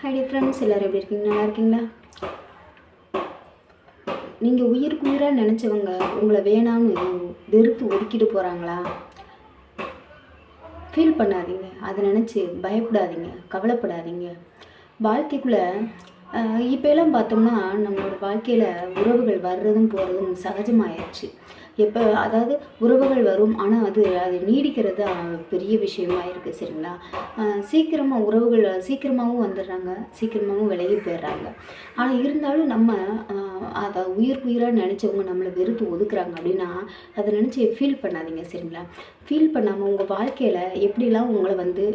Hi friends எல்லோரும் எப்படி இருக்கீங்க? நல்லா இருக்கீங்களா? நீங்கள் உயிருக்கு உயிராக நினச்சவங்க உங்களை வேணாம்னு வெறுத்து ஒதுக்கிட்டு போகிறாங்களா ஃபீல் பண்ணாதீங்க. அதை நினச்சி பயப்படாதீங்க. கவலைப்படாதீங்க. வாழ்க்கைக்குள்ளே இப்போ எல்லாம் பார்த்தோம்னா நம்மளோட வாழ்க்கையில் உறவுகள் வர்றதும் போகிறதும் சகஜமாயிருச்சு. எப்போ அதாவது உறவுகள் வரும் ஆனால் அது அது நீடிக்கிறது பெரிய விஷயமா இருக்குது சரிங்களா? சீக்கிரமாக உறவுகள் சீக்கிரமாகவும் வந்துடுறாங்க சீக்கிரமாகவும் விலகி போயிடுறாங்க. ஆனால் இருந்தாலும் நம்ம அதை உயிர் உயிராக நினச்சவங்க நம்மளை வெறுத்து ஒதுக்குறாங்க அப்படின்னா அதை நினச்சி ஃபீல் பண்ணாதீங்க சரிங்களா? ஃபீல் பண்ணாமல் உங்கள் வாழ்க்கையில் எப்படிலாம் உங்களை வந்து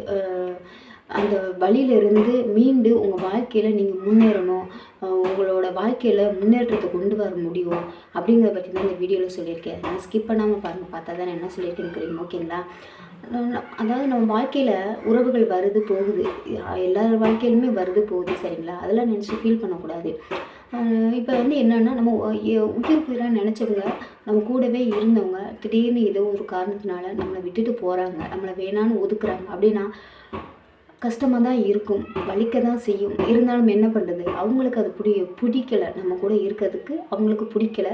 அந்த வழியிலிருந்து மீண்டு உங்கள் வாழ்க்கையில் நீங்கள் முன்னேறணும் உங்களோட வாழ்க்கையில் முன்னேற்றத்தை கொண்டு வர முடியும் அப்படிங்கிறத பற்றி தான் இந்த வீடியோவில் சொல்லியிருக்கேன். நான் ஸ்கிப் பண்ணாமல் பாருங்கள் பார்த்தா தான் என்ன சொல்லியிருக்கேன்னு தெரியும் ஓகேங்களா? அதாவது நம்ம வாழ்க்கையில் உறவுகள் வருது போகுது. எல்லார் வாழ்க்கையிலுமே வருது போகுது. சரிங்களா? அதெல்லாம் நினச்சி ஃபீல் பண்ணக்கூடாது. இப்போ வந்து என்னென்னா நம்ம உயிர் எ- நினச்சவங்க நம்ம கூடவே இருந்தவங்க திடீர்னு ஏதோ ஒரு காரணத்தினால நம்மளை விட்டுட்டு போகிறாங்க நம்மளை வேணான்னு ஒதுக்குறாங்க. அப்படின்னா கஷ்டமாக தான் இருக்கும் வலிக்க தான் செய்யும். இருந்தாலும் என்ன பண்ணுறது அவங்களுக்கு அது பிடி பிடிக்கல. நம்ம கூட இருக்கிறதுக்கு அவங்களுக்கு பிடிக்கல.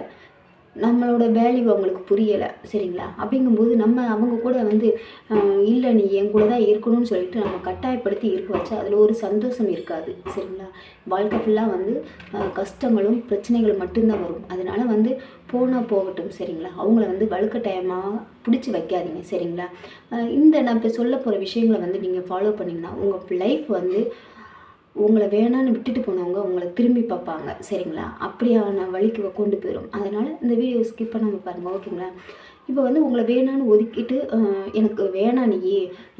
நம்மளோட வேல்யூ அவங்களுக்கு புரியலை சரிங்களா? அப்படிங்கும்போது நம்ம அவங்க கூட வந்து இல்லை நீ என் கூட தான் இருக்கணும்னு சொல்லிட்டு நம்ம கட்டாயப்படுத்தி இருக்க வச்சா அதில் ஒரு சந்தோஷம் இருக்காது சரிங்களா? வாழ்க்கை ஃபுல்லாக வந்து கஷ்டங்களும் பிரச்சனைகளும் மட்டும்தான் வரும். அதனால் வந்து போனால் போகட்டும் சரிங்களா? அவங்கள வந்து வலுக்கட்டாயமாக பிடிச்சி வைக்காதீங்க சரிங்களா? இந்த நான் இப்போ சொல்ல போகிற விஷயங்களை வந்து நீங்கள் ஃபாலோ பண்ணிங்கன்னா உங்கள் லைஃப் வந்து உங்களை வேணான்னு விட்டுட்டு போனவங்க உங்களை திரும்பி பார்ப்பாங்க சரிங்களா? அப்படியான வழிக்கு கொண்டு போயிடும் அதனால் இந்த வீடியோ ஸ்கிப் பண்ணாமல் பாருங்கள் ஓகேங்களா இப்போ வந்து உங்களை வேணான்னு ஒதுக்கிட்டு எனக்கு வேணாம் நீ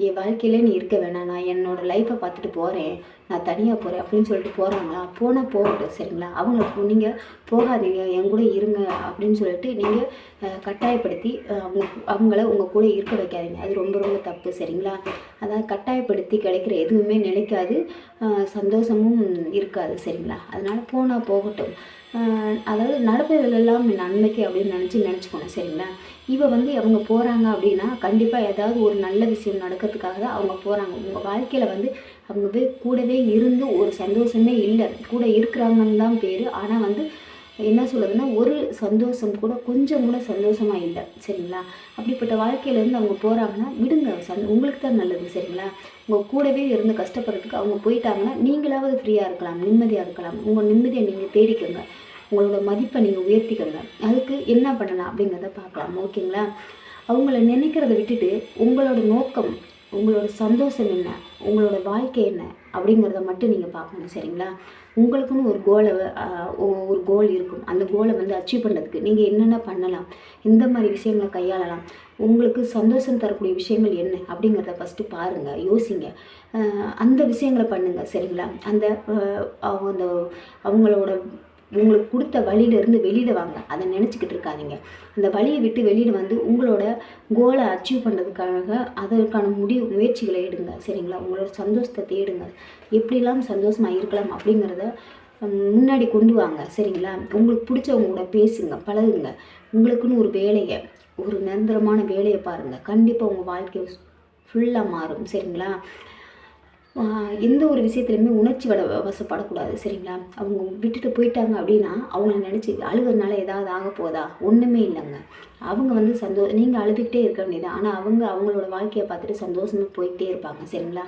என் வாழ்க்கையில நீ இருக்க வேணாம். நான் என்னோட லைஃப்பை பார்த்துட்டு போகிறேன் நான் தனியாக போகிறேன் அப்படின்னு சொல்லிட்டு போகிறாங்களா போனால் போகட்டும் சரிங்களா? அவங்க நீங்கள் போகாதீங்க. என் கூட இருங்க அப்படின்னு சொல்லிட்டு நீங்கள் கட்டாயப்படுத்தி அவங்க அவங்கள உங்கள் கூட இருக்க வைக்காதீங்க. அது ரொம்ப ரொம்ப தப்பு சரிங்களா? அதாவது கட்டாயப்படுத்தி கிடைக்கிற எதுவுமே நிலைக்காது. சந்தோஷமும் இருக்காது சரிங்களா? அதனால் போனால் போகட்டும். அதாவது நடப்பதெல்லாம் நன்மைக்கு அப்படின்னு நினச்சி நினச்சிக்கணும் சரிங்களா? இவள் வந்து அவங்க போகிறாங்க அப்படின்னா கண்டிப்பாக ஏதாவது ஒரு நல்ல விஷயம் நடக்கிறதுக்காக தான் அவங்க போகிறாங்க உங்கள் வாழ்க்கையில் வந்து அவங்க போய் கூடவே இருந்து ஒரு சந்தோஷமே இல்லை. கூட இருக்கிறாங்கன்னு தான் பேர். ஆனால் வந்து என்ன சொல்லுதுன்னா ஒரு சந்தோஷம் கூட கொஞ்சம் கூட சந்தோஷமாக இல்லை சரிங்களா? அப்படிப்பட்ட வாழ்க்கையிலேருந்து அவங்க போகிறாங்கன்னா விடுங்க சந் உங்களுக்கு தான் நல்லது சரிங்களா? உங்கள் கூடவே இருந்து கஷ்டப்படுறதுக்கு அவங்க போயிட்டாங்கன்னா நீங்களாவது ஃப்ரீயாக இருக்கலாம் நிம்மதியாக இருக்கலாம். உங்கள் நிம்மதியை நீங்கள் தேடிக்கோங்க. உங்களோட மதிப்பை நீங்கள் உயர்த்திக்கோங்க. அதுக்கு என்ன பண்ணலாம் அப்படிங்கிறத பார்க்கலாம் ஓகேங்களா? அவங்கள நினைக்கிறத விட்டுட்டு உங்களோட நோக்கம் உங்களோட சந்தோஷம் என்ன உங்களோட வாழ்க்கை என்ன அப்படிங்கிறத மட்டும் நீங்கள் பார்க்கணும் சரிங்களா? உங்களுக்குன்னு ஒரு கோலை ஒரு கோல் இருக்கும். அந்த கோலை வந்து அச்சீவ் பண்ணுறதுக்கு நீங்கள் என்னென்ன பண்ணலாம்? இந்த மாதிரி விஷயங்களை கையாளலாம். உங்களுக்கு சந்தோஷம் தரக்கூடிய விஷயங்கள் என்ன? அப்படிங்கிறத ஃபஸ்ட்டு பாருங்கள் யோசிங்க. அந்த விஷயங்களை பண்ணுங்கள் சரிங்களா? அந்த அவங்க அந்த அவங்களோட உங்களுக்கு கொடுத்த வழியிலேருந்து வெளியில் வாங்க. அதை நினச்சிக்கிட்டு இருக்காதீங்க. அந்த வழியை விட்டு வெளியில் வந்து உங்களோட கோலை அச்சீவ் பண்ணுறதுக்காக அதற்கான முடிவு முயற்சிகளை எடுங்க. சரிங்களா? உங்களோட சந்தோஷத்தை தேடுங்க. எப்படிலாம் சந்தோஷமாக இருக்கலாம் அப்படிங்கிறத முன்னாடி கொண்டு வாங்க. சரிங்களா? உங்களுக்கு பிடிச்சவங்க கூட பேசுங்க பழகுங்க. உங்களுக்குன்னு ஒரு வேலையை ஒரு நிரந்தரமான வேலையை பாருங்கள் கண்டிப்பாக உங்கள் வாழ்க்கை ஃபுல்லாக மாறும். சரிங்களா? எந்த ஒரு விஷயத்துலையுமே உணர்ச்சி வட வசப்படக்கூடாது சரிங்களா? அவங்க விட்டுட்டு போயிட்டாங்க அப்படின்னா அவங்கள நினச்சி அழுகிறதுனால ஏதாவது ஆக போதா? ஒன்றுமே இல்லைங்க. அவங்க வந்து சந்தோ நீங்கள் அழுதுகிட்டே இருக்க வேண்டியது ஆனால் அவங்க அவங்களோட வாழ்க்கையை பார்த்துட்டு சந்தோஷமாக போயிட்டே இருப்பாங்க சரிங்களா?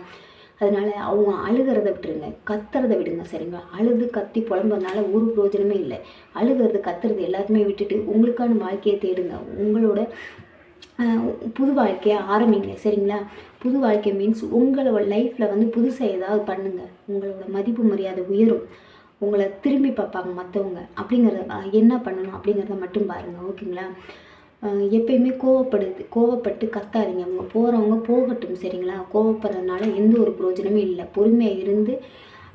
அதனால் அவங்க அழுகிறத விட்டுருங்க. கத்துறதை விடுங்க சரிங்களா? அழுது கத்தி புலம்புறதுனால ஒரு பிரயோஜனமே இல்லை. அழுகிறது கத்துறது எல்லாத்தையுமே விட்டுட்டு உங்களுக்கான வாழ்க்கையை தேடுங்க. உங்களோட புது வாழ்க்கையை ஆரம்பிங்க சரிங்களா? புது வாழ்க்கை மீன்ஸ் உங்களோட லைஃப்பில் வந்து புதுசாக ஏதாவது பண்ணுங்கள் உங்களோட மதிப்பு மரியாதை உயரும். உங்களை திரும்பி பார்ப்பாங்க மற்றவங்க அப்படிங்கிறத என்ன பண்ணணும் அப்படிங்கிறத மட்டும் பாருங்கள் ஓகேங்களா? எப்பயுமே கோவப்படுது கோவப்பட்டு கத்தாதீங்க. அவங்க போகிறவங்க போகட்டும் சரிங்களா? கோவப்படுறதுனால எந்த ஒரு பிரயோஜனமும் இல்லை. பொறுமையாக இருந்து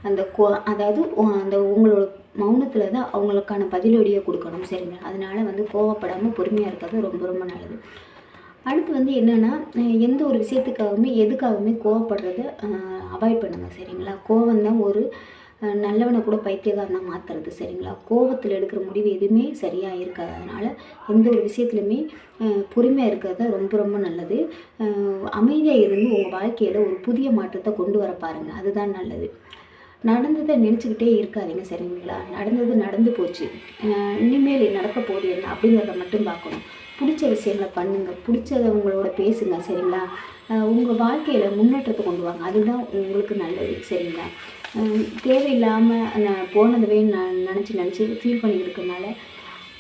அந்த கோ அதாவது அந்த உங்களோட மௌனத்தில் தான் அவங்களுக்கான பதிலடியை கொடுக்கணும் சரிங்களா? அதனால் வந்து கோவப்படாமல் பொறுமையாக இருக்கிறது ரொம்ப ரொம்ப நல்லது. அடுத்து வந்து என்னென்னா எந்த ஒரு விஷயத்துக்காகவுமே எதுக்காகவுமே கோவப்படுறத அவாய்ட் பண்ணுங்கள் சரிங்களா? கோவம் தான் ஒரு நல்லவனை கூட பைத்தியகாரனாக மாற்றுறது சரிங்களா? கோவத்தில் எடுக்கிற முடிவு எதுவுமே சரியாக இருக்காது அதனால் எந்த ஒரு விஷயத்துலையுமே பொறுமையாக இருக்கிறது தான் ரொம்ப ரொம்ப நல்லது. அமைதியாக இருந்து உங்கள் வாழ்க்கையில் ஒரு புதிய மாற்றத்தை கொண்டு வர பாருங்கள் அதுதான் நல்லது. நடந்ததை நினச்சிக்கிட்டே இருக்காதீங்க சரிங்களா? நடந்தது நடந்து போச்சு. இனிமேல் நடக்க போகுது என்ன அப்படிங்கிறத மட்டும் பார்க்கணும். பிடிச்ச விஷயங்களை பண்ணுங்கள் பிடிச்சவங்களோட பேசுங்க சரிங்களா? உங்கள் வாழ்க்கையில் முன்னேற்றத்தை கொண்டு வாங்க. அதுதான் உங்களுக்கு நல்லது சரிங்களா? தேவையில்லாமல் நான் போனதவே நான் நினச்சி நினச்சி ஃபீல் பண்ணிக்கிட்டு இருக்கனால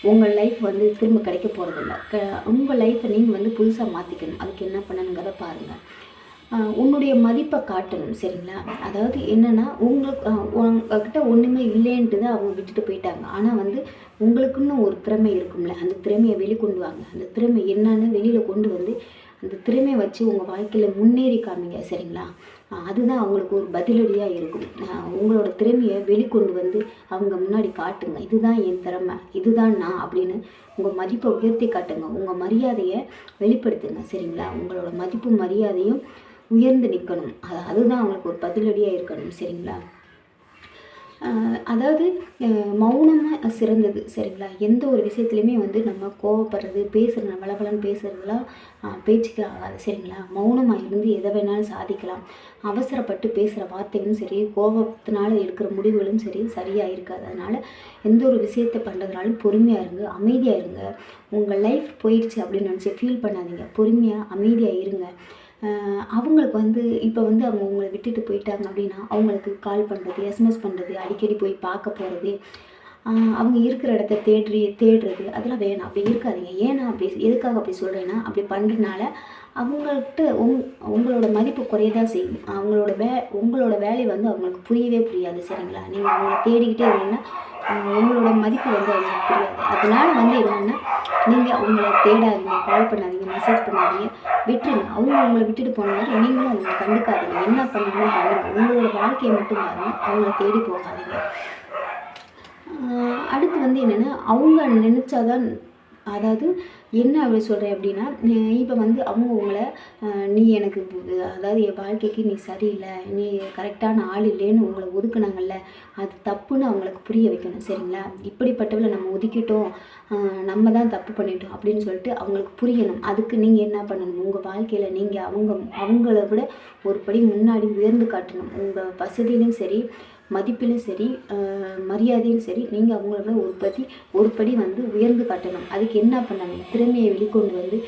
உங்கள் லைஃப் வந்து திரும்ப கிடைக்க போகிறதில்ல க உங்கள் லைஃப்பை நீங்கள் வந்து புதுசாக மாற்றிக்கணும் அதுக்கு என்ன பண்ணணுங்கிறத பாருங்கள் உன்னுடைய மதிப்பை காட்டணும் சரிங்களா? அதாவது என்னென்னா உங்களுக்கு உங்ககிட்ட ஒன்றுமே இல்லைன்ட்டு தான் அவங்க விட்டுட்டு போயிட்டாங்க. ஆனால் வந்து உங்களுக்குன்னு ஒரு திறமை இருக்கும்ல அந்த திறமையை வெளிக்கொண்டு வாங்க. அந்த திறமை என்னன்னு வெளியில் கொண்டு வந்து அந்த திறமையை வச்சு உங்கள் வாழ்க்கையில் முன்னேறி காமிங்க சரிங்களா? அதுதான் அவங்களுக்கு ஒரு பதிலடியாக இருக்கும். உங்களோட திறமையை வெளிக்கொண்டு வந்து அவங்க முன்னாடி காட்டுங்க. இதுதான் என் திறமை இதுதான் நான் அப்படின்னு உங்கள் மதிப்பை உயர்த்தி காட்டுங்க. உங்கள் மரியாதையை வெளிப்படுத்துங்க சரிங்களா? உங்களோட மதிப்பு மரியாதையும் உயர்ந்து நிற்கணும். அது அதுதான் அவங்களுக்கு ஒரு பதிலடியாக இருக்கணும். சரிங்களா? அதாவது மௌனமாக சிறந்தது. சரிங்களா? எந்த ஒரு விஷயத்துலையுமே வந்து நம்ம கோவப்படுறது பேசுகிறது வளவலன்னு பேசுகிறதுலாம் பேச்சுக்கு ஆகாது சரிங்களா? மௌனமாக இருந்து எதை வேணாலும் சாதிக்கலாம். அவசரப்பட்டு பேசுகிற வார்த்தைகளும் சரி கோபத்தினால எடுக்கிற முடிவுகளும் சரி சரியாக இருக்காது. அதனால் எந்த ஒரு விஷயத்தை பண்ணுறதுனாலும் பொறுமையாக இருங்க அமைதியாக இருங்க. உங்கள் லைஃப் போயிடுச்சு அப்படின்னு நினச்சி ஃபீல் பண்ணாதீங்க. பொறுமையாக அமைதியாக இருங்க. அவங்களுக்கு வந்து இப்போ வந்து அவங்க உங்களை விட்டுட்டு போயிட்டாங்க அப்படின்னா அவங்களுக்கு கால் பண்ணுறது எஸ்எம்எஸ் பண்ணுறது அடிக்கடி போய் பார்க்க போகிறது அவங்க இருக்கிற இடத்த தேடி தேடுறது அதெல்லாம் வேணாம். அப்படி இருக்காதீங்க. ஏன்னா அப்படி எதுக்காக அப்படி சொல்கிறேன்னா அப்படி பண்ணுறதுனால அவங்கள்ட்ட உங் உங்களோட மதிப்பு குறையதான் செய்யும் அவங்களோட வே உங்களோட வேலை வந்து அவங்களுக்கு புரியவே புரியாது சரிங்களா? நீங்கள் அவங்கள தேடிக்கிட்டே இருந்தீங்கன்னா உங்களோட மதிப்பு வந்து அவங்களுக்கு புரியாது. அதனால் வந்து என்னென்னா நீங்கள் அவங்கள தேடாதீங்க கால் பண்ணாதீங்க மெசேஜ் பண்ணாதீங்க. விட்டுருங்க. அவங்க அவங்கள விட்டுட்டு போன மாதிரி நீங்களும் அவங்களை கண்டுக்காதீங்க. என்ன பண்ணணுமோ பண்ணுங்க உங்களோட வாழ்க்கையை மட்டும் பாருங்க. அவங்கள தேடி போகாதீங்க. அடுத்து வந்து என்னென்னா அவங்க நினச்சாதான் அதாவது என்ன அப்படி சொல்கிறேன் அப்படின்னா இப்போ வந்து அவங்க உங்களை நீ எனக்கு அதாவது என் வாழ்க்கைக்கு நீ சரியில்லை நீ கரெக்டான ஆள் இல்லைன்னு உங்களை ஒதுக்குனாங்கல்ல அது தப்புன்னு அவங்களுக்கு புரிய வைக்கணும் சரிங்களா? இப்படிப்பட்டவளை நம்ம ஒதுக்கிட்டோம் நம்ம தான் தப்பு பண்ணிட்டோம் அப்படின்னு சொல்லிட்டு அவங்களுக்கு புரியணும். அதுக்கு நீங்கள் என்ன பண்ணணும்? உங்கள் வாழ்க்கையில் நீங்கள் அவங்க அவங்கள விட ஒரு படி முன்னாடி உயர்ந்து காட்டணும். உங்கள் வசதியிலும் சரி மதிப்பிலும் சரி மரியாதையும் சரி நீங்கள் அவங்கள விட ஒரு படி ஒரு படி வந்து உயர்ந்து காட்டணும். அதுக்கு என்ன பண்ணணும்? திறமையை வெளிக்கொண்டு வந்து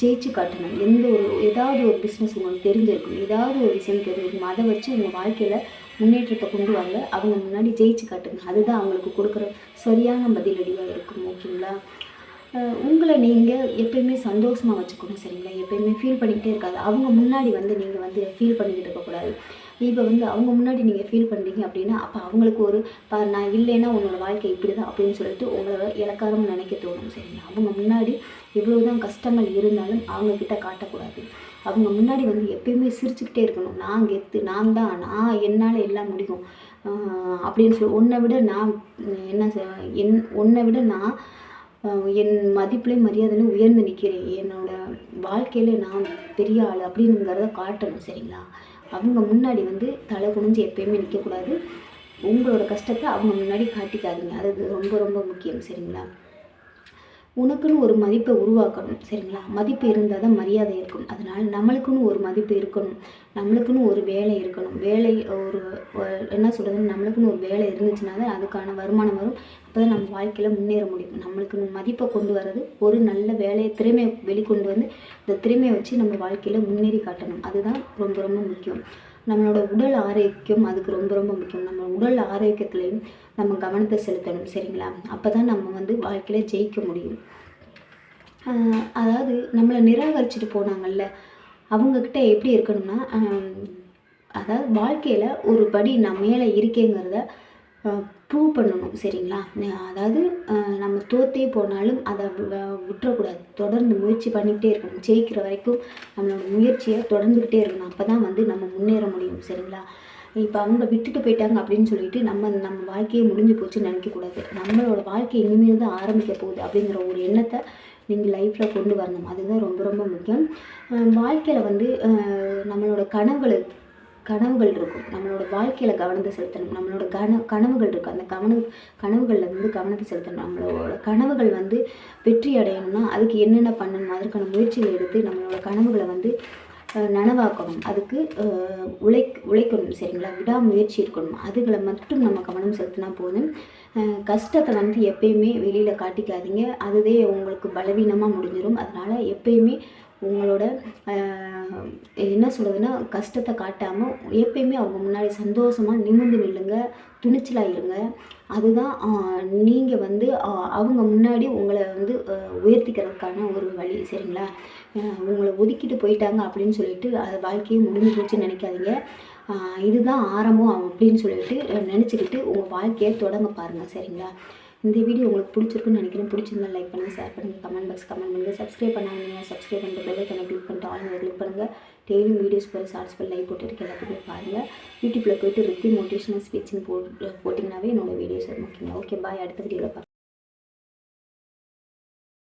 ஜெயிச்சு காட்டணும். எந்த ஒரு ஏதாவது ஒரு பிஸ்னஸ் உங்களுக்கு தெரிஞ்சிருக்கும். ஏதாவது ஒரு விஷயம் தெரிஞ்சிருக்கும். அதை வச்சு உங்கள் வாழ்க்கையில் முன்னேற்றத்தை கொண்டு வாங்க. அவங்க முன்னாடி ஜெயிச்சு காட்டுங்க. அதுதான் அவங்களுக்கு கொடுக்குற சரியான பதிலடியாக இருக்கும். ஓகேங்களா? உங்களை நீங்கள் எப்பயுமே சந்தோஷமாக வச்சுக்கணும். சரிங்களா? எப்பயுமே ஃபீல் பண்ணிக்கிட்டே இருக்காது. அவங்க முன்னாடி வந்து நீங்கள் வந்து ஃபீல் பண்ணிக்கிட்டு இருக்கக்கூடாது. இப்போ வந்து அவங்க முன்னாடி நீங்கள் ஃபீல் பண்ணுறீங்க அப்படின்னா அப்போ அவங்களுக்கு ஒரு பா நான் இல்லைன்னா உன்னோட வாழ்க்கை இப்படி தான் அப்படின்னு சொல்லிட்டு உங்களை இலக்காரம் நினைக்க தோணும் சரிங்க அவங்க முன்னாடி எவ்வளோ தான் கஷ்டங்கள் இருந்தாலும் அவங்கக்கிட்ட காட்டக்கூடாது. அவங்க முன்னாடி வந்து எப்பயுமே சிரிச்சுக்கிட்டே இருக்கணும். நான் கெத்து நான் தான் நான் என்னால் எல்லாம் முடியும். அப்படின்னு சொல்லி உன்னை விட நான் என்ன என் உன்னை விட நான் என் மதிப்புலேயும் மரியாதையிலும் உயர்ந்து நிற்கிறேன் என்னோட வாழ்க்கையில் நான் பெரிய ஆள் அப்படிங்கிறத காட்டணும் சரிங்களா? அவங்க முன்னாடி வந்து தலை குனிஞ்சு எப்பயுமே நிற்கக்கூடாது உங்களோட கஷ்டத்தை அவங்க முன்னாடி காட்டிக்காதீங்க. அது ரொம்ப ரொம்ப முக்கியம். சரிங்களா? உனக்குன்னு ஒரு மதிப்பை உருவாக்கணும் சரிங்களா? மதிப்பு இருந்தால் தான் மரியாதை இருக்கும். அதனால் நம்மளுக்குன்னு ஒரு மதிப்பு இருக்கணும். நம்மளுக்குன்னு ஒரு வேலை இருக்கணும். வேலை ஒரு என்ன சொல்கிறது நம்மளுக்குன்னு ஒரு வேலை இருந்துச்சுன்னா தான் அதுக்கான வருமானம் வரும். அப்போ தான் நம்ம வாழ்க்கையில் முன்னேற முடியும். நம்மளுக்கு மதிப்பை கொண்டு வர்றது ஒரு நல்ல வேலையை திறமையை வெளிக்கொண்டு வந்து இந்த திறமையை வச்சு நம்ம வாழ்க்கையில் முன்னேறி காட்டணும். அதுதான் ரொம்ப ரொம்ப முக்கியம். நம்மளோட உடல் ஆரோக்கியம் அதுக்கு ரொம்ப ரொம்ப முக்கியம். நம்ம உடல் ஆரோக்கியத்துலேயும் நம்ம கவனத்தை செலுத்தணும் சரிங்களா? அப்போ தான் நம்ம வந்து வாழ்க்கையில் ஜெயிக்க முடியும். அதாவது நம்மளை நிராகரிச்சுட்டு போனாங்கல்ல அவங்கக்கிட்ட எப்படி இருக்கணும்னா அதாவது வாழ்க்கையில் ஒரு படி நான் மேலே இருக்கேங்கிறத ப்ரூவ் பண்ணணும் சரிங்களா? அதாவது நம்ம தோத்தே போனாலும் அதை விட்டுறக்கூடாது. தொடர்ந்து முயற்சி பண்ணிக்கிட்டே இருக்கணும். ஜெயிக்கிற வரைக்கும் நம்மளோட முயற்சியை தொடர்ந்துக்கிட்டே இருக்கணும். அப்போ தான் வந்து நம்ம முன்னேற முடியும் சரிங்களா? இப்போ அவங்க விட்டுட்டு போயிட்டாங்க அப்படின்னு சொல்லிட்டு நம்ம நம்ம வாழ்க்கையே முடிஞ்சு போச்சுன்னு நினைக்கக்கூடாது. நம்மளோட வாழ்க்கை இனிமேல் தான் ஆரம்பிக்க போகுது அப்படிங்கிற ஒரு எண்ணத்தை நீங்கள் லைஃப்பில் கொண்டு வரணும். அதுதான் ரொம்ப ரொம்ப முக்கியம். வாழ்க்கையில் வந்து நம்மளோட கனவுகள் கனவுகள் இருக்கும். நம்மளோட வாழ்க்கையில் கவனத்தை செலுத்தணும். நம்மளோட கன கனவுகள் இருக்கும் அந்த கவனம் கனவுகளில் வந்து கவனத்தை செலுத்தணும். நம்மளோட கனவுகள் வந்து வெற்றி அடையணும்னா அதுக்கு என்னென்ன பண்ணணும் அதற்கான முயற்சிகள் எடுத்து நம்மளோட கனவுகளை வந்து நனவாக்கணும். அதுக்கு உழை உழைக்கணும். சரிங்களா? விடாமுயற்சி இருக்கணும். அதுகளை மட்டும் நம்ம கவனம் செலுத்தினா போதும். கஷ்டத்தை வந்து எப்பயுமே வெளியில் காட்டிக்காதீங்க. அதுவே உங்களுக்கு பலவீனமாக முடிஞ்சிடும் அதனால் எப்பயுமே உங்களோட என்ன சொல்கிறதுன்னா கஷ்டத்தை காட்டாமல் எப்பயுமே அவங்க முன்னாடி சந்தோஷமாக நிமிர்ந்து நில்லுங்க துணிச்சலாக இருங்க. அதுதான் நீங்கள் வந்து அவங்க முன்னாடி உங்களை வந்து உயர்த்திக்கிறதுக்கான ஒரு வழி சரிங்களா? உங்களை ஒதுக்கிட்டு போயிட்டாங்க அப்படின்னு சொல்லிட்டு அது வாழ்க்கையை முடிஞ்சு போச்சுன்னு நினைக்காதீங்க. இதுதான் ஆரம்பம் அப்படின்னு சொல்லிட்டு நினச்சிக்கிட்டு உங்கள் வாழ்க்கையை தொடங்க பாருங்கள் சரிங்களா? இந்த வீடியோ உங்களுக்கு பிடிச்சிருக்குன்னு நினைக்கிறேன். பிடிச்சிருந்தா லைக் பண்ணுங்கள் ஷேர் பண்ணுங்கள் கமெண்ட் பாக்ஸ் கமெண்ட் பண்ணுங்கள் சப்ஸ்கிரைப் பண்ணாதீங்க. சப்ஸ்கிரைப் பண்ணிட்டு பெல் ஐக்கனை கிளிக் பண்ணிட்டு ஆல் கிளிக் பண்ணுங்கள் டெய்லியும் வீடியோஸ் போய் ஷார்ட்ஸ் போய் லைக் போட்டுருக்கு எல்லாத்துக்குமே பாருங்கள் யூடியூப்பில் போயிட்டு ரித்தி மோட்டிவேஷனல் ஸ்பீச்னு போட்டு போட்டிங்கனாவே என்னோட வீடியோஸ் வரும். ஓகேங்களா ஓகே பாய் அடுத்த வீடியோவில் பார்க்கலாம்